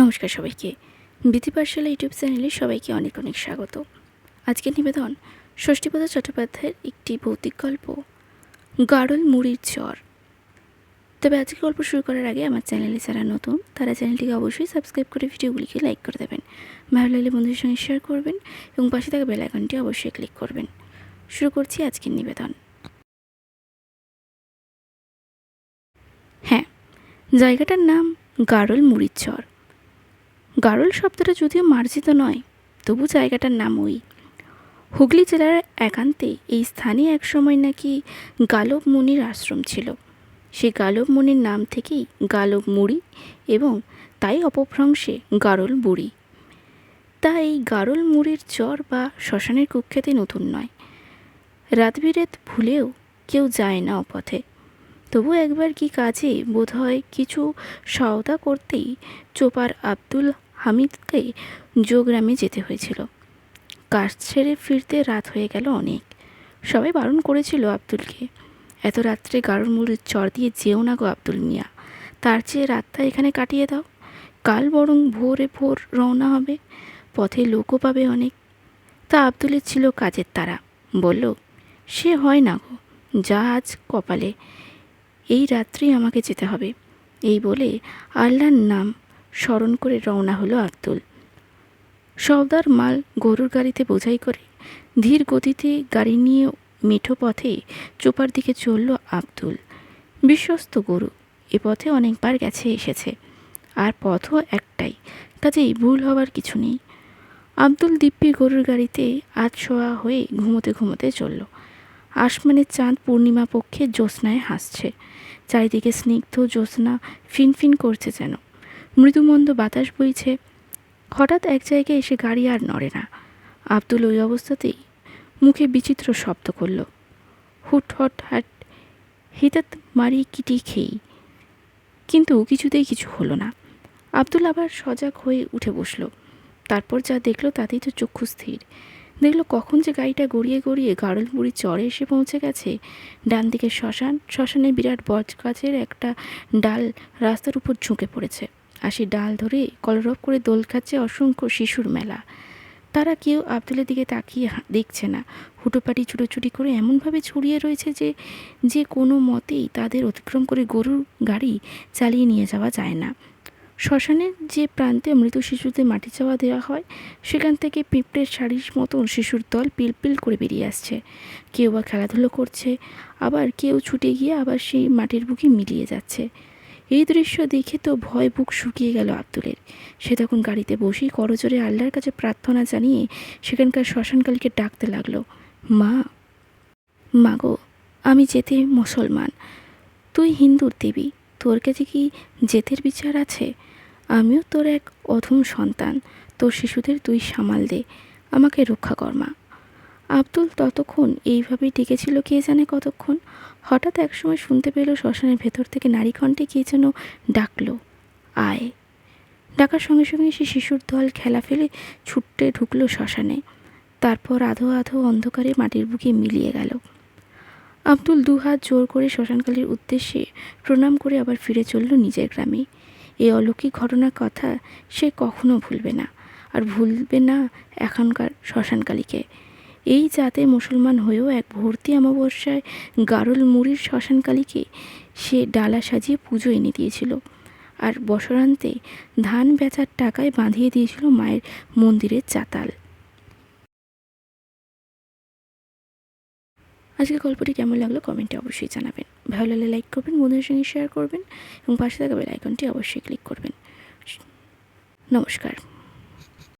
নমস্কার সবাইকে। বিধি পাঠশালা ইউটিউব চ্যানেলে সবাইকে অনেক অনেক স্বাগত। আজকের নিবেদন ষষ্ঠীপদা চট্টোপাধ্যায়ের একটি ভৌতিক গল্প গাড়ল মুড়ির চর তবে আজকের গল্প শুরু করার আগে আমার চ্যানেলে যারা নতুন, তারা চ্যানেলটিকে অবশ্যই সাবস্ক্রাইব করে ভিডিওগুলিকে লাইক করে দেবেন। ভালো লাগলে বন্ধুদের সঙ্গে শেয়ার করবেন এবং পাশে থাকা বেল আইকনটি অবশ্যই ক্লিক করবেন। শুরু করছি আজকের নিবেদন। হ্যাঁ জায়গাটার নাম গাড়ল মুড়ির চর গারল শব্দটা যদিও মার্জিত নয়, তবু জায়গাটার নাম ওই। হুগলি জেলার একান্তে এই স্থানে একসময় নাকি গালব মুনির আশ্রম ছিল। সেই গালব মুনির নাম থেকেই গালব মুড়ি এবং তাই অপভ্রংশে গারল বুড়ি। তা এই গারল মুড়ির চর বা শ্মশানের কুখ্যাতি নতুন নয়। রাতবিরেত ভুলেও কেউ যায় না অপথে। তবু একবার কি কাজে বোধহয় কিছু সওদা করতেই চোপার আব্দুল হামিদকে যোগগ্রামে যেতে হয়েছিল। কাজ ছেড়ে ফিরতে রাত হয়ে গেল অনেক। সবাই বারণ করেছিল আব্দুলকে। এত রাত্রে গাড়ুর মুড়ির চর দিয়ে যেও না গো আব্দুল মিয়া। তার চেয়ে রাতটা এখানে কাটিয়ে দাও। কাল বরং ভোরে ভোর রওনা হবে। পথে লোকও পাবে অনেক। তা আব্দুলের ছিল কাজের তারা। বলল, সে হয় না গো। যা আজ কপালে। এই রাত্রেই আমাকে যেতে হবে। এই বলে আল্লাহর নাম স্মরণ করে রওনা হলো আব্দুল। সওদার মাল গরুর গাড়িতে বোঝাই করে ধীর গতিতে গাড়ি নিয়ে মেঠো পথে চোপার দিকে চলল আব্দুল। বিশ্বস্ত গরু, এ পথে অনেকবার গেছে এসেছে, আর পথও একটাই, কাজেই ভুল হওয়ার কিছু নেই। আব্দুল দিব্যি গরুর গাড়িতে আজ শোয়া হয়ে ঘুমোতে ঘুমোতে চলল। আসমানের চাঁদ পূর্ণিমা পক্ষে জ্যোৎস্নায় হাসছে। চারিদিকে স্নিগ্ধ জ্যোৎস্না ফিনফিন করছে যেন। মৃদুমন্দ বাতাস বইছে। হঠাৎ এক জায়গায় এসে গাড়ি আর নড়ে না। আব্দুল ওই অবস্থাতেই মুখে বিচিত্র শব্দ করল। হুট, হট, হাট, হিতাত মারি কিটি খেই। কিন্তু কিছুতেই কিছু হলো না। আব্দুল আবার সজাগ হয়ে উঠে বসল। তারপর যা দেখল তাতেই তো চক্ষু স্থির। দেখল কখন যে গাড়িটা গড়িয়ে গড়িয়ে গাড়ল বুড়ি চরে এসে পৌঁছে গেছে। ডান দিকে শ্মশান, শ্মশানে বিরাট বজ গাছের একটা ডাল রাস্তার উপর ঝুঁকে পড়েছে। আর ডাল ধরে কলরব করে দোল খাচ্ছে অসংখ্য শিশুর মেলা। তারা কেউ আবদুলের দিকে তাকিয়ে দেখছে না। হুটোপাটি ছুটোছুটি করে এমনভাবে ছড়িয়ে রয়েছে যে যে কোনো মতেই তাদের অতিক্রম করে গরুর গাড়ি চালিয়ে নিয়ে যাওয়া যায় না। শ্মশানের যে প্রান্তে মৃত শিশুদের মাটি চাওয়া দেওয়া হয়, সেখান থেকে পিঁপড়ের শাড়ির মতন শিশুর দল পিলপিল করে বেরিয়ে আসছে। কেউ বা খেলাধুলো করছে, আবার কেউ ছুটে গিয়ে আবার সেই মাটির বুকে মিলিয়ে যাচ্ছে। এই দৃশ্য দেখে তো ভয় বুক শুকিয়ে গেল আব্দুলের। সে তখন গাড়িতে বসেই করজোরে আল্লাহর কাছে প্রার্থনা জানিয়ে সেখানকার শ্মশানকালীকে ডাকতে লাগল, মা মাগো আমি যেতে মুসলমান। তুই হিন্দুর দেবী, তোর কাছে কি জেতের বিচার আছে? আমিও তোর এক অধম সন্তান, তোর শিশুদের তুই সামাল দে, আমাকে রক্ষা কর মা। আব্দুল ততক্ষণ এইভাবেই ডেকেছিল কে জানে কতক্ষণ। হঠাৎ একসময় শুনতে পেল শ্মশানের ভেতর থেকে নারী কণ্ঠে কে যেন ডাকলো। আয়। ডাকার সঙ্গে সঙ্গে সে শিশুর দল খেলা ফেলে ছুটতে ঢুকলো শ্মশানে। তারপর আধো আধো অন্ধকারে মাটির বুকে মিলিয়ে গেল। আব্দুল দুহাত জোর করে শ্মশানকালীর উদ্দেশ্যে প্রণাম করে আবার ফিরে চলল নিজের গ্রামে। এই অলৌকিক ঘটনার কথা সে কখনো ভুলবে না। আর ভুলবে না এখনকার শ্মশানকালীকে এই জাতে মুসলমান হয়েও এক ভর্তি অমাবস্যায় গারল মুড়ির শ্মশানকালীকে সে ডালা সাজিয়ে পুজো এনে দিয়েছিল। আর বসরান্তে ধান বেচার টাকায় বাঁধিয়ে দিয়েছিল মায়ের মন্দিরের চাতাল। আজকের গল্পটি কেমন লাগল কমেন্টে অবশ্যই জানাবেন। ভালো লাগলে লাইক করবেন, বন্ধুদের সঙ্গে শেয়ার করবেন এবং পাশে থাকা বেল আইকনটি অবশ্যই ক্লিক করবেন। নমস্কার।